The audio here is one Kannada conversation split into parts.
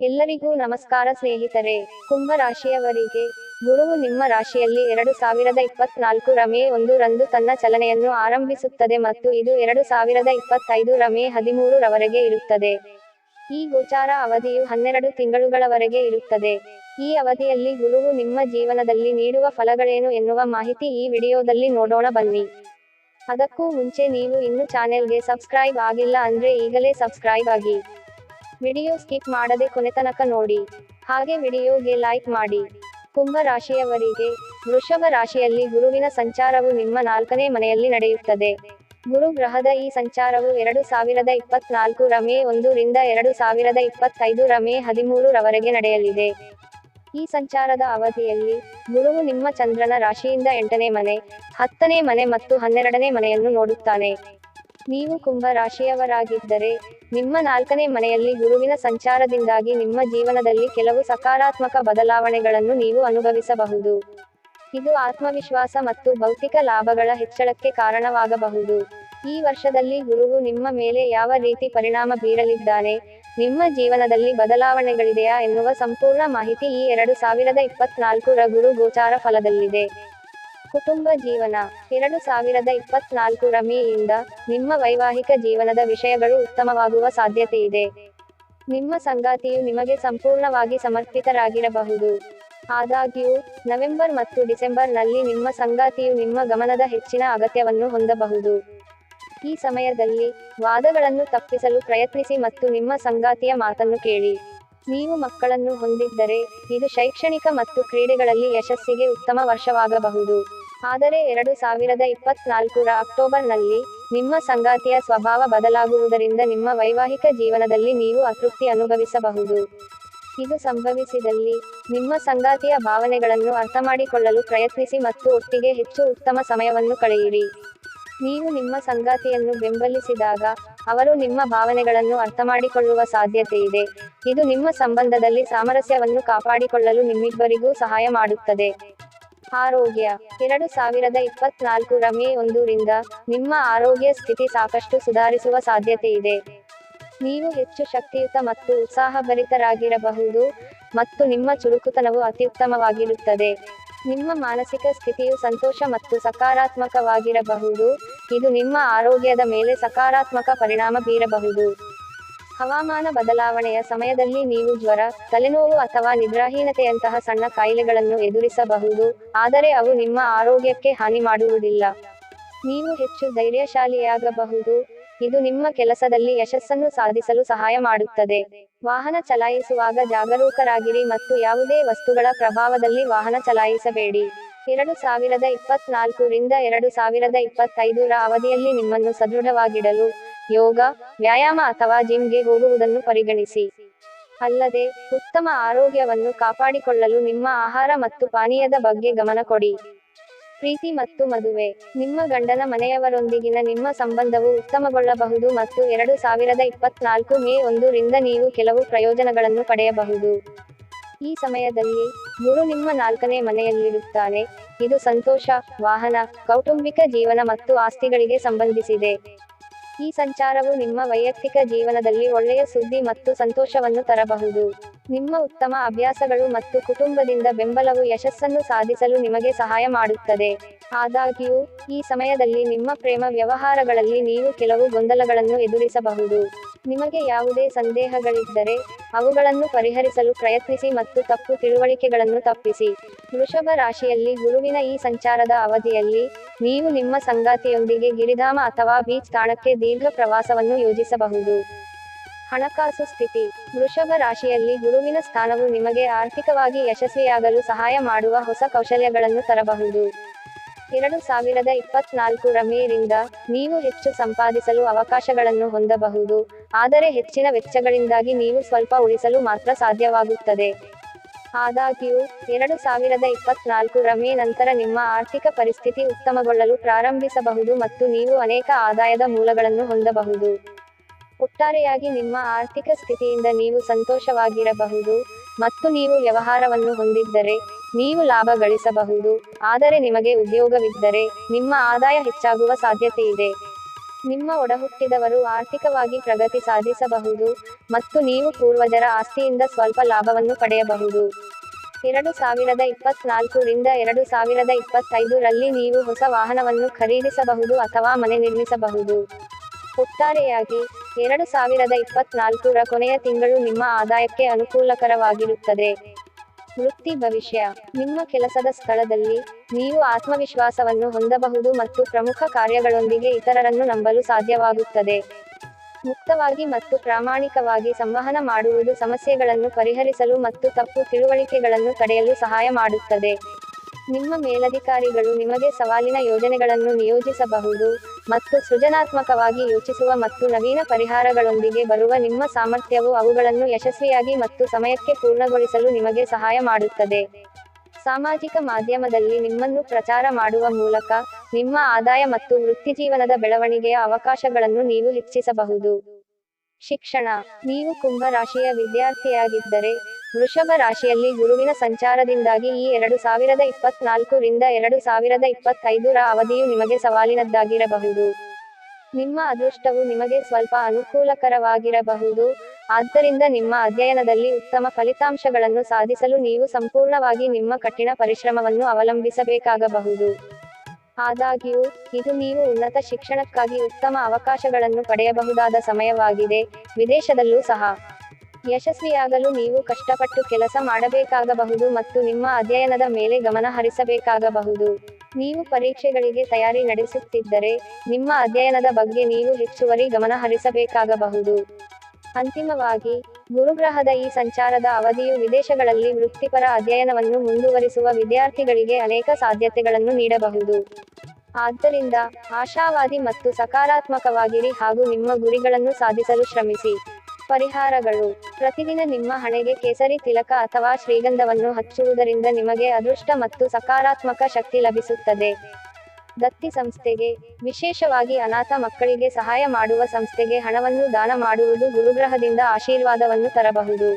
ಎಲ್ಲರಿಗೂ ನಮಸ್ಕಾರ ಸ್ನೇಹಿತರೆ. ಕುಂಭ ರಾಶಿಯವರಿಗೆ ಗುರುವು ನಿಮ್ಮ ರಾಶಿಯಲ್ಲಿ ಎರಡು ಸಾವಿರದ ಇಪ್ಪತ್ನಾಲ್ಕು ರಮೇ ಒಂದು ರಂದು ತನ್ನ ಚಲನೆಯನ್ನು ಆರಂಭಿಸುತ್ತದೆ ಮತ್ತು ಇದು ಎರಡು ಸಾವಿರದ ಇಪ್ಪತ್ತೈದು ರ ಮೇ ಹದಿಮೂರು ರವರೆಗೆ ಇರುತ್ತದೆ. ಈ ಗೋಚಾರ ಅವಧಿಯು ಹನ್ನೆರಡು ತಿಂಗಳುಗಳವರೆಗೆ ಇರುತ್ತದೆ. ಈ ಅವಧಿಯಲ್ಲಿ ಗುರುವು ನಿಮ್ಮ ಜೀವನದಲ್ಲಿ ನೀಡುವ ಫಲಗಳೇನು ಎನ್ನುವ ಮಾಹಿತಿ ಈ ವಿಡಿಯೋದಲ್ಲಿ ನೋಡೋಣ ಬನ್ನಿ. ಅದಕ್ಕೂ ಮುಂಚೆ ನೀವು ಇನ್ನು ಚಾನೆಲ್ಗೆ ಸಬ್ಸ್ಕ್ರೈಬ್ ಆಗಿಲ್ಲ ಅಂದ್ರೆ ಈಗಲೇ ಸಬ್ಸ್ಕ್ರೈಬ್ ಆಗಿ. ವಿಡಿಯೋ ಸ್ಕಿಪ್ ಮಾಡದೆ ಕೊನೆತನಕ ನೋಡಿ. ಹಾಗೆ ವಿಡಿಯೋಗೆ ಲೈಕ್ ಮಾಡಿ. ಕುಂಭ ರಾಶಿಯವರಿಗೆ ವೃಷಭ ರಾಶಿಯಲ್ಲಿ ಗುರುವಿನ ಸಂಚಾರವು ನಿಮ್ಮ ನಾಲ್ಕನೇ ಮನೆಯಲ್ಲಿ ನಡೆಯುತ್ತದೆ. ಗುರು ಗ್ರಹದ ಈ ಸಂಚಾರವು ಎರಡು ಸಾವಿರದ ಇಪ್ಪತ್ನಾಲ್ಕು ರ ಮೇ ಒಂದು ರಿಂದ ಎರಡು ಸಾವಿರದ ಇಪ್ಪತ್ತೈದು ರ ಮೇ ಹದಿಮೂರು ರವರೆಗೆ ನಡೆಯಲಿದೆ. ಈ ಸಂಚಾರದ ಅವಧಿಯಲ್ಲಿ ಗುರುವು ನಿಮ್ಮ ಚಂದ್ರನ ರಾಶಿಯಿಂದ ಎಂಟನೇ ಮನೆ, ಹತ್ತನೇ ಮನೆ ಮತ್ತು ಹನ್ನೆರಡನೇ ಮನೆಯನ್ನು ನೋಡುತ್ತಾನೆ. ನೀವು ಕುಂಭ ರಾಶಿಯವರಾಗಿದ್ದರೆ ನಿಮ್ಮ ನಾಲ್ಕನೇ ಮನೆಯಲ್ಲಿ ಗುರುವಿನ ಸಂಚಾರದಿಂದಾಗಿ ನಿಮ್ಮ ಜೀವನದಲ್ಲಿ ಕೆಲವು ಸಕಾರಾತ್ಮಕ ಬದಲಾವಣೆಗಳನ್ನು ನೀವು ಅನುಭವಿಸಬಹುದು. ಇದು ಆತ್ಮವಿಶ್ವಾಸ ಮತ್ತು ಭೌತಿಕ ಲಾಭಗಳ ಹೆಚ್ಚಳಕ್ಕೆ ಕಾರಣವಾಗಬಹುದು. ಈ ವರ್ಷದಲ್ಲಿ ಗುರುವು ನಿಮ್ಮ ಮೇಲೆ ಯಾವ ರೀತಿ ಪರಿಣಾಮ ಬೀರಲಿದ್ದಾನೆ, ನಿಮ್ಮ ಜೀವನದಲ್ಲಿ ಬದಲಾವಣೆಗಳಿದೆಯಾ ಎನ್ನುವ ಸಂಪೂರ್ಣ ಮಾಹಿತಿ ಈ ಎರಡು ಸಾವಿರದ ಇಪ್ಪತ್ನಾಲ್ಕರ ಗುರು ಗೋಚಾರ ಫಲದಲ್ಲಿದೆ. ಕುಟುಂಬ ಜೀವನ. ಎರಡು ಸಾವಿರದ ಇಪ್ಪತ್ನಾಲ್ಕು ರ ಮೇಯಿಂದ ನಿಮ್ಮ ವೈವಾಹಿಕ ಜೀವನದ ವಿಷಯಗಳು ಉತ್ತಮವಾಗುವ ಸಾಧ್ಯತೆ ಇದೆ. ನಿಮ್ಮ ಸಂಗಾತಿಯು ನಿಮಗೆ ಸಂಪೂರ್ಣವಾಗಿ ಸಮರ್ಪಿತರಾಗಿರಬಹುದು. ಆದಾಗ್ಯೂ, ನವೆಂಬರ್ ಮತ್ತು ಡಿಸೆಂಬರ್ನಲ್ಲಿ ನಿಮ್ಮ ಸಂಗಾತಿಯು ನಿಮ್ಮ ಗಮನದ ಹೆಚ್ಚಿನ ಅಗತ್ಯವನ್ನು ಹೊಂದಬಹುದು. ಈ ಸಮಯದಲ್ಲಿ ವಾದಗಳನ್ನು ತಪ್ಪಿಸಲು ಪ್ರಯತ್ನಿಸಿ ಮತ್ತು ನಿಮ್ಮ ಸಂಗಾತಿಯ ಮಾತನ್ನು ಕೇಳಿ. ನೀವು ಮಕ್ಕಳನ್ನು ಹೊಂದಿದ್ದರೆ, ಇದು ಶೈಕ್ಷಣಿಕ ಮತ್ತು ಕ್ರೀಡೆಗಳಲ್ಲಿ ಯಶಸ್ಸಿಗೆ ಉತ್ತಮ ವರ್ಷವಾಗಬಹುದು. ಆದರೆ ಎರಡು ಸಾವಿರದ ಇಪ್ಪತ್ನಾಲ್ಕರ ಅಕ್ಟೋಬರ್ನಲ್ಲಿ ನಿಮ್ಮ ಸಂಗಾತಿಯ ಸ್ವಭಾವ ಬದಲಾಗುವುದರಿಂದ ನಿಮ್ಮ ವೈವಾಹಿಕ ಜೀವನದಲ್ಲಿ ನೀವು ಅತೃಪ್ತಿ ಅನುಭವಿಸಬಹುದು. ಇದು ಸಂಭವಿಸಿದಲ್ಲಿ ನಿಮ್ಮ ಸಂಗಾತಿಯ ಭಾವನೆಗಳನ್ನು ಅರ್ಥಮಾಡಿಕೊಳ್ಳಲು ಪ್ರಯತ್ನಿಸಿ ಮತ್ತು ಒಟ್ಟಿಗೆ ಹೆಚ್ಚು ಉತ್ತಮ ಸಮಯವನ್ನು ಕಳೆಯಿರಿ. ನೀವು ನಿಮ್ಮ ಸಂಗಾತಿಯನ್ನು ಬೆಂಬಲಿಸಿದಾಗ ಅವರು ನಿಮ್ಮ ಭಾವನೆಗಳನ್ನು ಅರ್ಥಮಾಡಿಕೊಳ್ಳುವ ಸಾಧ್ಯತೆ ಇದೆ. ಇದು ನಿಮ್ಮ ಸಂಬಂಧದಲ್ಲಿ ಸಾಮರಸ್ಯವನ್ನು ಕಾಪಾಡಿಕೊಳ್ಳಲು ನಿಮ್ಮಿಬ್ಬರಿಗೂ ಸಹಾಯ ಮಾಡುತ್ತದೆ. ಆರೋಗ್ಯ. ಎರಡು ಸಾವಿರದ ರ ಮೇ ಒಂದು ರಿಂದ ನಿಮ್ಮ ಆರೋಗ್ಯ ಸ್ಥಿತಿ ಸಾಕಷ್ಟು ಸುಧಾರಿಸುವ ಸಾಧ್ಯತೆ ಇದೆ. ನೀವು ಹೆಚ್ಚು ಶಕ್ತಿಯುತ ಮತ್ತು ಉತ್ಸಾಹಭರಿತರಾಗಿರಬಹುದು ಮತ್ತು ನಿಮ್ಮ ಚುರುಕುತನವು ಅತ್ಯುತ್ತಮವಾಗಿರುತ್ತದೆ. ನಿಮ್ಮ ಮಾನಸಿಕ ಸ್ಥಿತಿಯು ಸಂತೋಷ ಮತ್ತು ಸಕಾರಾತ್ಮಕವಾಗಿರಬಹುದು. ಇದು ನಿಮ್ಮ ಆರೋಗ್ಯದ ಮೇಲೆ ಸಕಾರಾತ್ಮಕ ಪರಿಣಾಮ ಬೀರಬಹುದು. ಹವಾಮಾನ ಬದಲಾವಣೆಯ ಸಮಯದಲ್ಲಿ ನೀವು ಜ್ವರ, ತಲೆನೋವು ಅಥವಾ ನಿದ್ರಾಹೀನತೆಯಂತಹ ಸಣ್ಣ ಕಾಯಿಲೆಗಳನ್ನು ಎದುರಿಸಬಹುದು, ಆದರೆ ಅವು ನಿಮ್ಮ ಆರೋಗ್ಯಕ್ಕೆ ಹಾನಿ ಮಾಡುವುದಿಲ್ಲ. ನೀವು ಹೆಚ್ಚು ಧೈರ್ಯಶಾಲಿಯಾಗಬಹುದು. ಇದು ನಿಮ್ಮ ಕೆಲಸದಲ್ಲಿ ಯಶಸ್ಸನ್ನು ಸಾಧಿಸಲು ಸಹಾಯ ಮಾಡುತ್ತದೆ. ವಾಹನ ಚಲಾಯಿಸುವಾಗ ಜಾಗರೂಕರಾಗಿರಿ ಮತ್ತು ಯಾವುದೇ ವಸ್ತುಗಳ ಪ್ರಭಾವದಲ್ಲಿ ವಾಹನ ಚಲಾಯಿಸಬೇಡಿ. ಎರಡು ಸಾವಿರದ ಇಪ್ಪತ್ನಾಲ್ಕು ರಿಂದ ಎರಡು ಸಾವಿರದ ಇಪ್ಪತ್ತೈದರ ಅವಧಿಯಲ್ಲಿ ನಿಮ್ಮನ್ನು ಸದೃಢವಾಗಿಡಲು ಯೋಗ, ವ್ಯಾಯಾಮ ಅಥವಾ ಜಿಮ್ಗೆ ಹೋಗುವುದನ್ನು ಪರಿಗಣಿಸಿ. ಅಲ್ಲದೆ, ಉತ್ತಮ ಆರೋಗ್ಯವನ್ನು ಕಾಪಾಡಿಕೊಳ್ಳಲು ನಿಮ್ಮ ಆಹಾರ ಮತ್ತು ಪಾನೀಯದ ಬಗ್ಗೆ ಗಮನ ಕೊಡಿ. ಪ್ರೀತಿ ಮತ್ತು ಮದುವೆ. ನಿಮ್ಮ ಗಂಡನ ಮನೆಯವರೊಂದಿಗಿನ ನಿಮ್ಮ ಸಂಬಂಧವು ಉತ್ತಮಗೊಳ್ಳಬಹುದು ಮತ್ತು ಎರಡು ಸಾವಿರದ ಇಪ್ಪತ್ನಾಲ್ಕು ಮೇ ಒಂದು ರಿಂದ ನೀವು ಕೆಲವು ಪ್ರಯೋಜನಗಳನ್ನು ಪಡೆಯಬಹುದು. ಈ ಸಮಯದಲ್ಲಿ ಗುರು ನಿಮ್ಮ ನಾಲ್ಕನೇ ಮನೆಯಲ್ಲಿರುತ್ತಾನೆ. ಇದು ಸಂತೋಷ, ವಾಹನ, ಕೌಟುಂಬಿಕ ಜೀವನ ಮತ್ತು ಆಸ್ತಿಗಳಿಗೆ ಸಂಬಂಧಿಸಿದೆ. ಈ ಸಂಚಾರವು ನಿಮ್ಮ ವೈಯಕ್ತಿಕ ಜೀವನದಲ್ಲಿ ಒಳ್ಳೆಯ ಸುದ್ದಿ ಮತ್ತು ಸಂತೋಷವನ್ನು ತರಬಹುದು. ನಿಮ್ಮ ಉತ್ತಮ ಅಭ್ಯಾಸಗಳು ಮತ್ತು ಕುಟುಂಬದಿಂದ ಬೆಂಬಲವು ಯಶಸ್ಸನ್ನು ಸಾಧಿಸಲು ನಿಮಗೆ ಸಹಾಯ ಮಾಡುತ್ತದೆ. ಆದಾಗ್ಯೂ, ಈ ಸಮಯದಲ್ಲಿ ನಿಮ್ಮ ಪ್ರೇಮ ವ್ಯವಹಾರಗಳಲ್ಲಿ ನೀವು ಕೆಲವು ಗೊಂದಲಗಳನ್ನು ಎದುರಿಸಬಹುದು. ನಿಮಗೆ ಯಾವುದೇ ಸಂದೇಹಗಳಿದ್ದರೆ, ಅವುಗಳನ್ನು ಪರಿಹರಿಸಲು ಪ್ರಯತ್ನಿಸಿ ಮತ್ತು ತಪ್ಪು ತಿಳುವಳಿಕೆಗಳನ್ನು ತಪ್ಪಿಸಿ. ವೃಷಭ ರಾಶಿಯಲ್ಲಿ ಗುರುವಿನ ಈ ಸಂಚಾರದ ಅವಧಿಯಲ್ಲಿ, ನೀವು ನಿಮ್ಮ ಸಂಗಾತಿಯೊಂದಿಗೆ ಗಿರಿಧಾಮ ಅಥವಾ ಬೀಚ್ ತಾಣಕ್ಕೆ ದೀರ್ಘ ಪ್ರವಾಸವನ್ನು ಯೋಜಿಸಬಹುದು. ಹಣಕಾಸು ಸ್ಥಿತಿ. ವೃಷಭ ರಾಶಿಯಲ್ಲಿ ಗುರುವಿನ ಸ್ಥಾನವು ನಿಮಗೆ ಆರ್ಥಿಕವಾಗಿ ಯಶಸ್ವಿಯಾಗಲು ಸಹಾಯ ಮಾಡುವ ಹೊಸ ಕೌಶಲ್ಯಗಳನ್ನು ತರಬಹುದು. ಎರಡು ಸಾವಿರದ ಇಪ್ಪತ್ನಾಲ್ಕು ರ ಮೇರಿಂದ ನೀವು ಹೆಚ್ಚು ಸಂಪಾದಿಸಲು ಅವಕಾಶಗಳನ್ನು ಹೊಂದಬಹುದು, ಆದರೆ ಹೆಚ್ಚಿನ ವೆಚ್ಚಗಳಿಂದಾಗಿ ನೀವು ಸ್ವಲ್ಪ ಉಳಿಸಲು ಮಾತ್ರ ಸಾಧ್ಯವಾಗುತ್ತದೆ. ಆದಾಗ್ಯೂ, ಎರಡು ಸಾವಿರದ ಇಪ್ಪತ್ನಾಲ್ಕು ರ ಮೇ ನಂತರ ನಿಮ್ಮ ಆರ್ಥಿಕ ಪರಿಸ್ಥಿತಿ ಉತ್ತಮಗೊಳ್ಳಲು ಪ್ರಾರಂಭಿಸಬಹುದು ಮತ್ತು ನೀವು ಅನೇಕ ಆದಾಯದ ಮೂಲಗಳನ್ನು ಹೊಂದಬಹುದು. ಒಟ್ಟಾರೆಯಾಗಿ ನಿಮ್ಮ ಆರ್ಥಿಕ ಸ್ಥಿತಿಯಿಂದ ನೀವು ಸಂತೋಷವಾಗಿರಬಹುದು ಮತ್ತು ನೀವು ವ್ಯವಹಾರವನ್ನು ಹೊಂದಿದ್ದರೆ ನೀವು ಲಾಭ ಗಳಿಸಬಹುದು. ಆದರೆ ನಿಮಗೆ ಉದ್ಯೋಗವಿದ್ದರೆ ನಿಮ್ಮ ಆದಾಯ ಹೆಚ್ಚಾಗುವ ಸಾಧ್ಯತೆ ಇದೆ ನಿಮ್ಮ ಒಡಹುಟ್ಟಿದವರು ಆರ್ಥಿಕವಾಗಿ ಪ್ರಗತಿ ಸಾಧಿಸಬಹುದು ಮತ್ತು ನೀವು ಪೂರ್ವಜರ ಆಸ್ತಿಯಿಂದ ಸ್ವಲ್ಪ ಲಾಭವನ್ನು ಪಡೆಯಬಹುದು. ಎರಡು ಸಾವಿರದ ಇಪ್ಪತ್ನಾಲ್ಕು ರಿಂದ ಎರಡು ಸಾವಿರದ ಇಪ್ಪತ್ತೈದು ರಲ್ಲಿ ನೀವು ಹೊಸ ವಾಹನವನ್ನು ಖರೀದಿಸಬಹುದು ಅಥವಾ ಮನೆ ನಿರ್ಮಿಸಬಹುದು. ಒಟ್ಟಾರೆಯಾಗಿ, ಎರಡು ಸಾವಿರದ ಇಪ್ಪತ್ನಾಲ್ಕು ರ ಕೊನೆಯ ತಿಂಗಳು ನಿಮ್ಮ ಆದಾಯಕ್ಕೆ ಅನುಕೂಲಕರವಾಗಿರುತ್ತದೆ. ವೃತ್ತಿ ಭವಿಷ್ಯ. ನಿಮ್ಮ ಕೆಲಸದ ಸ್ಥಳದಲ್ಲಿ ನೀವು ಆತ್ಮವಿಶ್ವಾಸವನ್ನು ಹೊಂದಬಹುದು ಮತ್ತು ಪ್ರಮುಖ ಕಾರ್ಯಗಳೊಂದಿಗೆ ಇತರರನ್ನು ನಂಬಲು ಸಾಧ್ಯವಾಗುತ್ತದೆ. ಮುಕ್ತವಾಗಿ ಮತ್ತು ಪ್ರಾಮಾಣಿಕವಾಗಿ ಸಂವಹನ ಮಾಡುವುದು ಸಮಸ್ಯೆಗಳನ್ನು ಪರಿಹರಿಸಲು ಮತ್ತು ತಪ್ಪು ತಿಳುವಳಿಕೆಗಳನ್ನು ತಡೆಯಲು ಸಹಾಯ ಮಾಡುತ್ತದೆ. ನಿಮ್ಮ ಮೇಲಧಿಕಾರಿಗಳು ನಿಮಗೆ ಸವಾಲಿನ ಯೋಜನೆಗಳನ್ನು ನಿಯೋಜಿಸಬಹುದು. ಮತ್ತು ಸೃಜನಾತ್ಮಕವಾಗಿ ಯೋಚಿಸುವ ಮತ್ತು ನವೀನ ಪರಿಹಾರಗಳೊಂದಿಗೆ ಬರುವ ನಿಮ್ಮ ಸಾಮರ್ಥ್ಯವು ಅವುಗಳನ್ನು ಯಶಸ್ವಿಯಾಗಿ ಮತ್ತು ಸಮಯಕ್ಕೆ ಪೂರ್ಣಗೊಳಿಸಲು ನಿಮಗೆ ಸಹಾಯ ಮಾಡುತ್ತದೆ. ಸಾಮಾಜಿಕ ಮಾಧ್ಯಮದಲ್ಲಿ ನಿಮ್ಮನ್ನು ಪ್ರಚಾರ ಮಾಡುವ ಮೂಲಕ ನಿಮ್ಮ ಆದಾಯ ಮತ್ತು ವೃತ್ತಿಜೀವನದ ಬೆಳವಣಿಗೆಯ ಅವಕಾಶಗಳನ್ನು ನೀವು ಹೆಚ್ಚಿಸಬಹುದು. ಶಿಕ್ಷಣ. ನೀವು ಕುಂಭ ರಾಶಿಯ ವಿದ್ಯಾರ್ಥಿಯಾಗಿದ್ದರೆ ವೃಷಭ ರಾಶಿಯಲ್ಲಿ ಗುರುವಿನ ಸಂಚಾರದಿಂದಾಗಿ ಈ ಎರಡು ಸಾವಿರದ ಇಪ್ಪತ್ನಾಲ್ಕು ರಿಂದ ಎರಡು ಸಾವಿರದ ಇಪ್ಪತ್ತೈದು ರ ಅವಧಿಯು ನಿಮಗೆ ಸವಾಲಿನದ್ದಾಗಿರಬಹುದು. ನಿಮ್ಮ ಅದೃಷ್ಟವು ನಿಮಗೆ ಸ್ವಲ್ಪ ಅನುಕೂಲಕರವಾಗಿರಬಹುದು. ಆದ್ದರಿಂದ ನಿಮ್ಮ ಅಧ್ಯಯನದಲ್ಲಿ ಉತ್ತಮ ಫಲಿತಾಂಶಗಳನ್ನು ಸಾಧಿಸಲು ನೀವು ಸಂಪೂರ್ಣವಾಗಿ ನಿಮ್ಮ ಕಠಿಣ ಪರಿಶ್ರಮವನ್ನು ಅವಲಂಬಿಸಬೇಕಾಗಬಹುದು. ಆದಾಗ್ಯೂ, ಇದು ನೀವು ಉನ್ನತ ಶಿಕ್ಷಣಕ್ಕಾಗಿ ಉತ್ತಮ ಅವಕಾಶಗಳನ್ನು ಪಡೆಯಬಹುದಾದ ಸಮಯವಾಗಿದೆ. ವಿದೇಶದಲ್ಲೂ ಸಹ. ಯಶಸ್ವಿಯಾಗಲು ನೀವು ಕಷ್ಟಪಟ್ಟು ಕೆಲಸ ಮಾಡಬೇಕಾಗಬಹುದು ಮತ್ತು ನಿಮ್ಮ ಅಧ್ಯಯನದ ಮೇಲೆ ಗಮನ ಹರಿಸಬೇಕಾಗಬಹುದು. ನೀವು ಪರೀಕ್ಷೆಗಳಿಗೆ ತಯಾರಿ ನಡೆಸುತ್ತಿದ್ದರೆ, ನಿಮ್ಮ ಅಧ್ಯಯನದ ಬಗ್ಗೆ ನೀವು ಹೆಚ್ಚುವರಿ ಗಮನ ಹರಿಸಬೇಕಾಗಬಹುದು. ಅಂತಿಮವಾಗಿ, ಗುರುಗ್ರಹದ ಈ ಸಂಚಾರದ ಅವಧಿಯು ವಿದೇಶಗಳಲ್ಲಿ ವೃತ್ತಿಪರ ಅಧ್ಯಯನವನ್ನು ಮುಂದುವರಿಸುವ ವಿದ್ಯಾರ್ಥಿಗಳಿಗೆ ಅನೇಕ ಸಾಧ್ಯತೆಗಳನ್ನು ನೀಡಬಹುದು. ಆದ್ದರಿಂದ, ಆಶಾವಾದಿ ಮತ್ತು ಸಕಾರಾತ್ಮಕವಾಗಿರಿ ಹಾಗೂ ನಿಮ್ಮ ಗುರಿಗಳನ್ನು ಸಾಧಿಸಲು ಶ್ರಮಿಸಿ. ಪರಿಹಾರಗಳು. ಪ್ರತಿದಿನ ನಿಮ್ಮ ಹಣೆಗೆ ಕೇಸರಿ ತಿಲಕ ಅಥವಾ ಶ್ರೀಗಂಧವನ್ನು ಹಚ್ಚುವುದರಿಂದ ನಿಮಗೆ ಅದೃಷ್ಟ ಮತ್ತು ಸಕಾರಾತ್ಮಕ ಶಕ್ತಿ ಲಭಿಸುತ್ತದೆ. ದತ್ತಿ ಸಂಸ್ಥೆಗೆ, ವಿಶೇಷವಾಗಿ ಅನಾಥ ಮಕ್ಕಳಿಗೆ ಸಹಾಯ ಮಾಡುವ ಸಂಸ್ಥೆಗೆ ಹಣವನ್ನು ದಾನ ಮಾಡುವುದು ಗುರುಗ್ರಹದಿಂದ ಆಶೀರ್ವಾದವನ್ನು ತರಬಹುದು.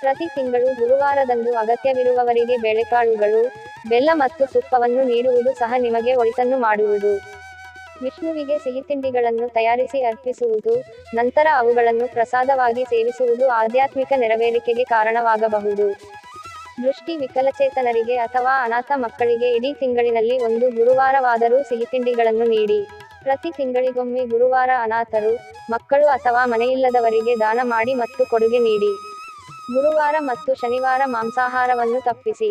ಪ್ರತಿ ತಿಂಗಳು ಗುರುವಾರದಂದು ಅಗತ್ಯವಿರುವವರಿಗೆ ಬೇಳೆಕಾಳುಗಳು, ಬೆಲ್ಲ ಮತ್ತು ತುಪ್ಪವನ್ನು ನೀಡುವುದು ಸಹ ನಿಮಗೆ ಒಳಿತನ್ನು ಮಾಡುವುದು. ವಿಷ್ಣುವಿಗೆ ಸಿಹಿತಿಂಡಿಗಳನ್ನು ತಯಾರಿಸಿ ಅರ್ಪಿಸುವುದು, ನಂತರ ಅವುಗಳನ್ನು ಪ್ರಸಾದವಾಗಿ ಸೇವಿಸುವುದು ಆಧ್ಯಾತ್ಮಿಕ ನೆರವೇರಿಕೆಗೆ ಕಾರಣವಾಗಬಹುದು. ದೃಷ್ಟಿ ವಿಕಲಚೇತನರಿಗೆ ಅಥವಾ ಅನಾಥ ಮಕ್ಕಳಿಗೆ ಇಡೀ ತಿಂಗಳಿನಲ್ಲಿ ಒಂದು ಗುರುವಾರವಾದರೂ ಸಿಹಿತಿಂಡಿಗಳನ್ನು ನೀಡಿ. ಪ್ರತಿ ತಿಂಗಳಿಗೊಮ್ಮೆ ಗುರುವಾರ ಅನಾಥರು, ಮಕ್ಕಳು ಅಥವಾ ಮನೆಯಿಲ್ಲದವರಿಗೆ ದಾನ ಮಾಡಿ ಮತ್ತು ಕೊಡುಗೆ ನೀಡಿ. ಗುರುವಾರ ಮತ್ತು ಶನಿವಾರ ಮಾಂಸಾಹಾರವನ್ನು ತಪ್ಪಿಸಿ.